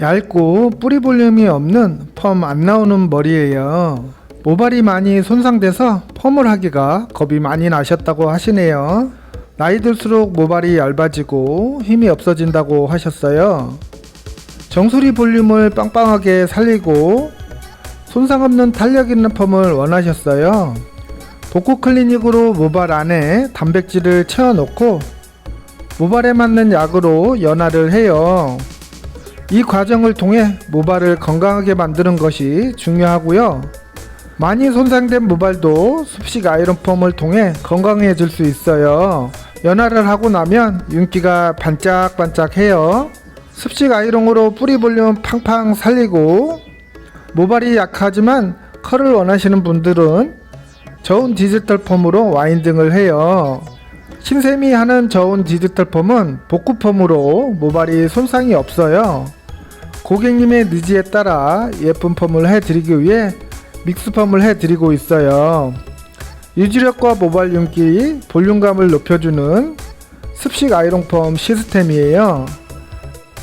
얇고 뿌리 볼륨이 없는 펌 안 나오는 머리예요. 모발이 많이 손상돼서 펌을 하기가 겁이 많이 나셨다고 하시네요. 나이 들수록 모발이 얇아지고 힘이 없어진다고 하셨어요. 정수리 볼륨을 빵빵하게 살리고 손상 없는 탄력 있는 펌을 원하셨어요. 복구 클리닉으로 모발 안에 단백질을 채워놓고 모발에 맞는 약으로 연화를 해요. 이 과정을 통해 모발을 건강하게 만드는 것이 중요하고요. 많이 손상된 모발도 습식 아이론 펌을 통해 건강해질 수 있어요. 연화를 하고 나면 윤기가 반짝반짝해요. 습식 아이롱으로 뿌리 볼륨 팡팡 살리고 모발이 약하지만 컬을 원하시는 분들은 저온 디지털 펌으로 와인딩을 해요. 신샘이 하는 저온 디지털 펌은 복구 펌으로 모발이 손상이 없어요. 고객님의 니즈에 따라 예쁜 펌을 해드리기 위해 믹스 펌을 해드리고 있어요. 유지력과 모발 윤기, 볼륨감을 높여주는 습식 아이롱 펌 시스템이에요.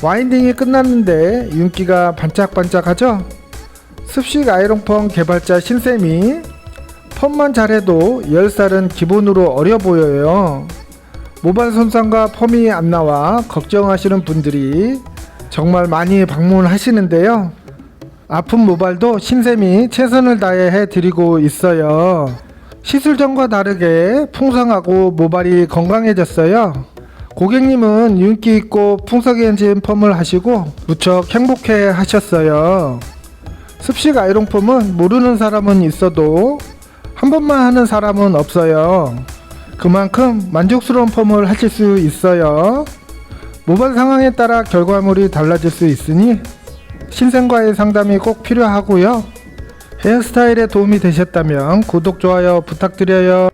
와인딩이 끝났는데 윤기가 반짝반짝하죠? 습식 아이롱 펌 개발자 신쌤이 펌만 잘해도 10살은 기본으로 어려 보여요. 모발 손상과 펌이 안 나와 걱정하시는 분들이 정말 많이 방문하시는데요. 아픈 모발도 신쌤이 최선을 다해 해드리고 있어요. 시술 전과 다르게 풍성하고 모발이 건강해졌어요. 고객님은 윤기 있고 풍성해진 펌을 하시고 무척 행복해 하셨어요. 습식 아이롱 펌은 모르는 사람은 있어도 한 번만 하는 사람은 없어요. 그만큼 만족스러운 펌을 하실 수 있어요. 모발 상황에 따라 결과물이 달라질 수 있으니 신생과의 상담이 꼭 필요하고요. 헤어스타일에 도움이 되셨다면 구독, 좋아요 부탁드려요.